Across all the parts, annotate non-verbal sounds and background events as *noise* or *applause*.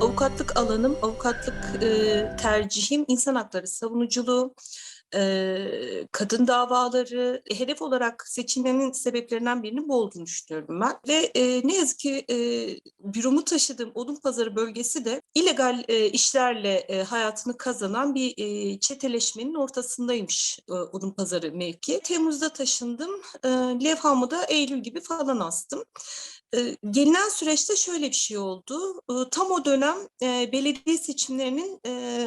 Avukatlık alanım, avukatlık e, tercihim, insan hakları savunuculuğu, e, kadın davaları hedef olarak seçilmemin sebeplerinden birinin bu olduğunu düşünüyorum ben. Ve e, ne yazık ki e, büromu taşıdığım Odunpazarı bölgesi de illegal e, işlerle e, hayatını kazanan bir e, çeteleşmenin ortasındaymış e, Odunpazarı mevki. Temmuz'da taşındım, e, levhamı da Eylül gibi falan astım. Gelinen süreçte şöyle bir şey oldu. Tam o dönem belediye seçimlerinin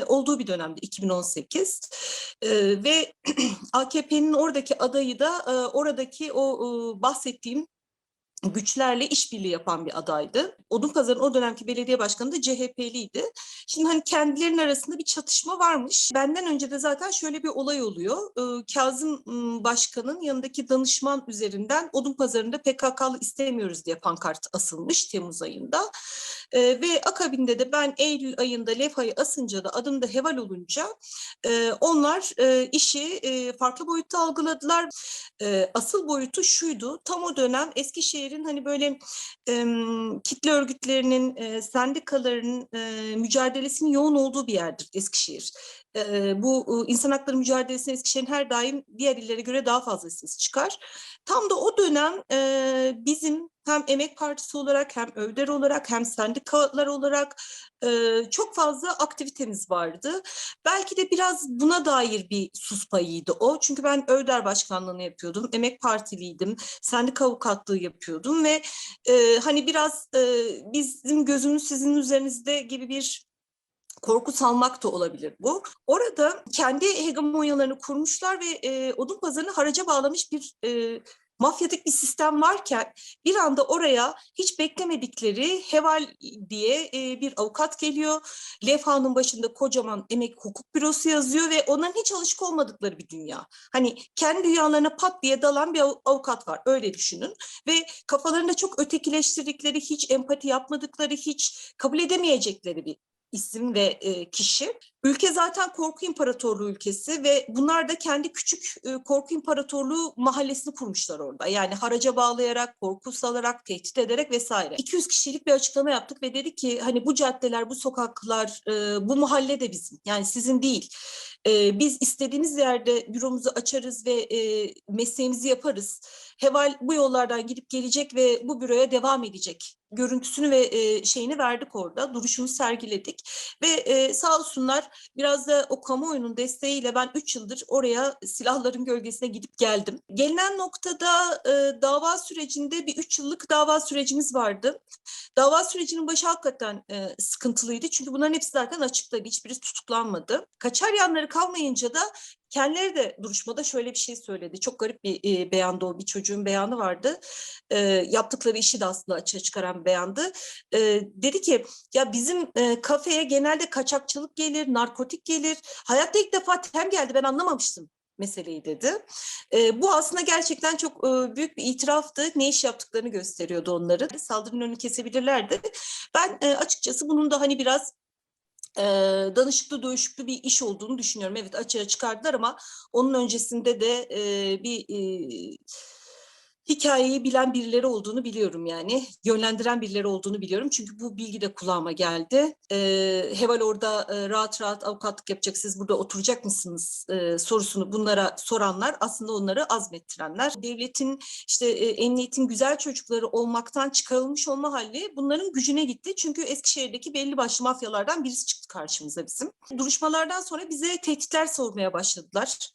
olduğu bir dönemdi 2018 E, ve *clears throat* AKP'nin oradaki adayı da oradaki o bahsettiğim güçlerle işbirliği yapan bir adaydı. Odunpazarı'nın o dönemki belediye başkanı da CHP'liydi. Şimdi hani kendilerinin arasında bir çatışma varmış. Benden önce de zaten şöyle bir olay oluyor. Ee, Kazım ım, Başkan'ın yanındaki danışman üzerinden Odunpazarı'nda PKK'lı istemiyoruz diye pankart asılmış Temmuz ayında. Ee, ve akabinde de ben Eylül ayında levhayı asınca da adım da heval olunca e, onlar e, işi e, farklı boyutta algıladılar. Asıl boyutu şuydu. Tam o dönem Eskişehir'in hani böyle e, kitle örgütlerinin, e, sendikaların e, mücadelesinin yoğun olduğu bir yerdir Eskişehir. E, bu e, insan hakları mücadelesinde Eskişehir'in her daim diğer illere göre daha fazla ses çıkar. Tam da o dönem e, bizim hem Emek Partisi olarak hem Övder olarak hem sendikalar olarak e, çok fazla aktivitemiz vardı. Belki de biraz buna dair bir sus payıydı o. Çünkü ben Övder Başkanlığı'nı yapıyordum, Emek Partiliydim, sendika avukatlığı yapıyordum ve e, hani biraz e, bizim gözümüz sizin üzerinizde gibi bir korku salmak da olabilir bu. Orada kendi hegemonyalarını kurmuşlar ve e, odun pazarını haraca bağlamış bir e, mafyatik bir sistem varken bir anda oraya hiç beklemedikleri Heval diye e, bir avukat geliyor. Levhanın başında kocaman emek hukuk bürosu yazıyor ve onların hiç alışık olmadıkları bir dünya. Hani kendi dünyalarına pat diye dalan bir av- avukat var öyle düşünün. Ve kafalarında çok ötekileştirdikleri, hiç empati yapmadıkları, hiç kabul edemeyecekleri bir isim ve e, kişi. Ülke zaten korku imparatorluğu ülkesi ve bunlar da kendi küçük e, korku imparatorluğu mahallesini kurmuşlar orada. Yani haraca bağlayarak, korku salarak, tehdit ederek vesaire. 200 kişilik bir açıklama yaptık ve dedik ki hani bu caddeler, bu sokaklar, e, bu mahalle de bizim. Yani sizin değil. Biz istediğimiz yerde büromuzu açarız ve mesleğimizi yaparız. Heval bu yollardan gidip gelecek ve bu büroya devam edecek görüntüsünü ve e, şeyini verdik orada, duruşunu sergiledik ve e, sağ olsunlar biraz da o kamuoyunun desteğiyle ben 3 yıldır oraya silahların gölgesine gidip geldim. Gelinen noktada e, dava sürecinde bir 3 yıllık dava sürecimiz vardı. Dava sürecinin başı hakikaten e, sıkıntılıydı çünkü bunların hepsi zaten açıktaydı, hiçbiri tutuklanmadı. Kaçar yanları kalmayınca da Kendileri de duruşmada şöyle bir şey söyledi. Çok garip bir e, beyandı o. Bir çocuğun beyanı vardı. E, yaptıkları işi de aslında açığa çıkaran beyandı. E, dedi ki ya bizim e, kafeye genelde kaçakçılık gelir, narkotik gelir. Hayatta ilk defa tem geldi ben anlamamıştım meseleyi dedi. E, bu aslında gerçekten çok e, büyük bir itiraftı. Ne iş yaptıklarını gösteriyordu onları. Saldırının önünü kesebilirlerdi. Ben e, açıkçası bunun da hani biraz e, danışıklı dövüşüklü bir iş olduğunu düşünüyorum. Evet açığa çıkardılar ama onun öncesinde de e, bir e, hikayeyi bilen birileri olduğunu biliyorum yani. Yönlendiren birileri olduğunu biliyorum. Çünkü bu bilgi de kulağıma geldi. E, Heval orada e, rahat rahat avukatlık yapacak, siz burada oturacak mısınız e, sorusunu bunlara soranlar aslında onları azmettirenler. Devletin işte e, emniyetin güzel çocukları olmaktan çıkarılmış olma hali bunların gücüne gitti. Çünkü Eskişehir'deki belli başlı mafyalardan birisi çıktı karşımıza bizim. Duruşmalardan sonra bize tehditler sormaya başladılar.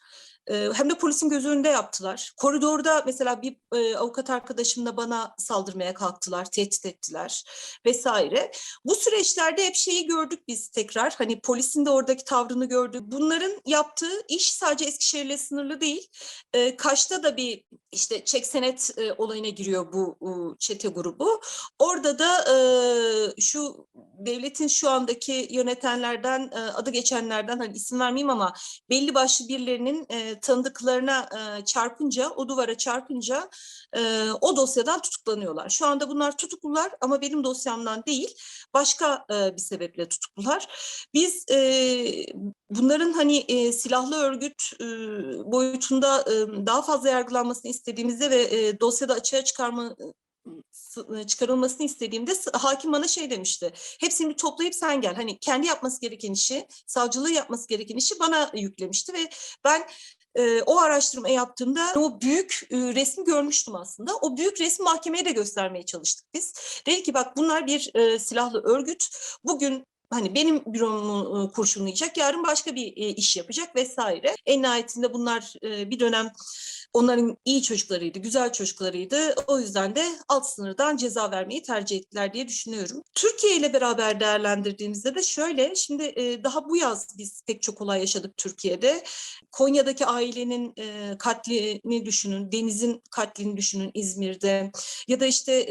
Hem de polisin gözü önünde yaptılar. Koridorda mesela bir e, avukat arkadaşımla bana saldırmaya kalktılar, tehdit ettiler vesaire. Bu süreçlerde hep şeyi gördük biz tekrar. Hani polisin de oradaki tavrını gördük. Bunların yaptığı iş sadece Eskişehir'le sınırlı değil. Ee, Kaş'ta da bir işte çek senet e, olayına giriyor bu, bu çete grubu. Orada da e, şu devletin şu andaki yönetenlerden e, adı geçenlerden hani isim vermeyeyim ama belli başlı birilerinin e, tanıdıklarına e, çarpınca o duvara çarpınca e, o dosyadan tutuklanıyorlar. Şu anda bunlar tutuklular ama benim dosyamdan değil başka e, bir sebeple tutuklular. Biz e, bunların hani e, silahlı örgüt e, boyutunda e, daha fazla yargılanmasını istediğimizde ve e, dosyada açığa çıkarma s- çıkarılmasını istediğimde hakim bana şey demişti. Hepsini toplayıp sen gel. Hani kendi yapması gereken işi, savcılığı yapması gereken işi bana yüklemişti ve ben e, o araştırmayı yaptığımda o büyük e, resmi görmüştüm aslında. O büyük resmi mahkemeye de göstermeye çalıştık biz. Dedi ki bak bunlar bir e, silahlı örgüt. Bugün hani benim büromu e, kurşunlayacak, yarın başka bir e, iş yapacak vesaire. En nihayetinde bunlar e, bir dönem onların iyi çocuklarıydı, güzel çocuklarıydı. O yüzden de alt sınırdan ceza vermeyi tercih ettiler diye düşünüyorum. Türkiye ile beraber değerlendirdiğimizde de şöyle, şimdi daha bu yaz biz pek çok olay yaşadık Türkiye'de. Konya'daki ailenin katlini düşünün, Deniz'in katlini düşünün İzmir'de ya da işte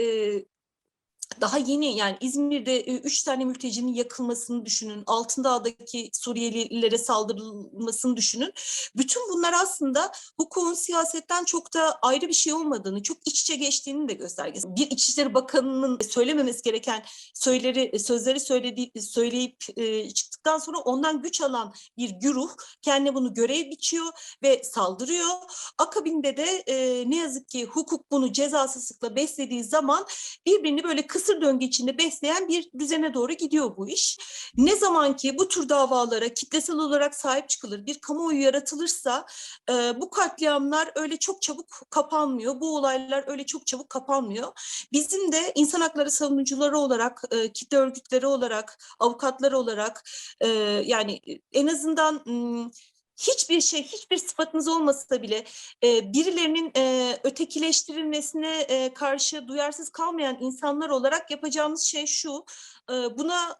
daha yeni yani İzmir'de e, üç tane mültecinin yakılmasını düşünün, Altındağ'daki Suriyelilere saldırılmasını düşünün. Bütün bunlar aslında hukukun siyasetten çok da ayrı bir şey olmadığını, çok iç içe geçtiğinin de göstergesi. Bir İçişleri Bakanı'nın söylememesi gereken söyleri, sözleri söylediği, söyleyip e, çıktıktan sonra ondan güç alan bir güruh kendine bunu görev biçiyor ve saldırıyor. Akabinde de e, ne yazık ki hukuk bunu cezasızlıkla beslediği zaman birbirini böyle kısır döngü içinde besleyen bir düzene doğru gidiyor bu iş. Ne zaman ki bu tür davalara kitlesel olarak sahip çıkılır, bir kamuoyu yaratılırsa e, bu katliamlar öyle çok çabuk kapanmıyor. Bu olaylar öyle çok çabuk kapanmıyor. Bizim de insan hakları savunucuları olarak, e, kitle örgütleri olarak, avukatlar olarak e, yani en azından hiçbir şey, hiçbir sıfatınız olmasa bile e, birilerinin e, ötekileştirilmesine e, karşı duyarsız kalmayan insanlar olarak yapacağımız şey şu, e, buna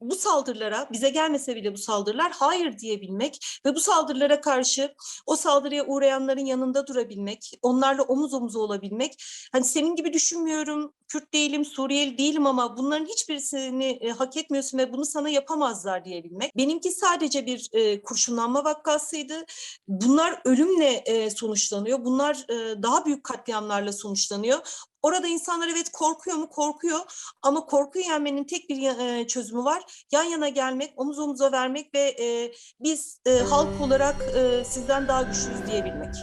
bu saldırılara, bize gelmese bile bu saldırılar hayır diyebilmek ve bu saldırılara karşı o saldırıya uğrayanların yanında durabilmek, onlarla omuz omuza olabilmek. Hani senin gibi düşünmüyorum, Kürt değilim, Suriyeli değilim ama bunların hiçbirisini e, hak etmiyorsun ve bunu sana yapamazlar diyebilmek. Benimki sadece bir e, kurşunlanma vakasıydı. Bunlar ölümle e, sonuçlanıyor. Bunlar e, daha büyük katliamlarla sonuçlanıyor. Orada insanlar evet korkuyor mu? Korkuyor. Ama korkuyu yenmenin tek bir çözümü var. Yan yana gelmek, omuz omuza vermek ve biz halk olarak sizden daha güçlüyüz diyebilmek.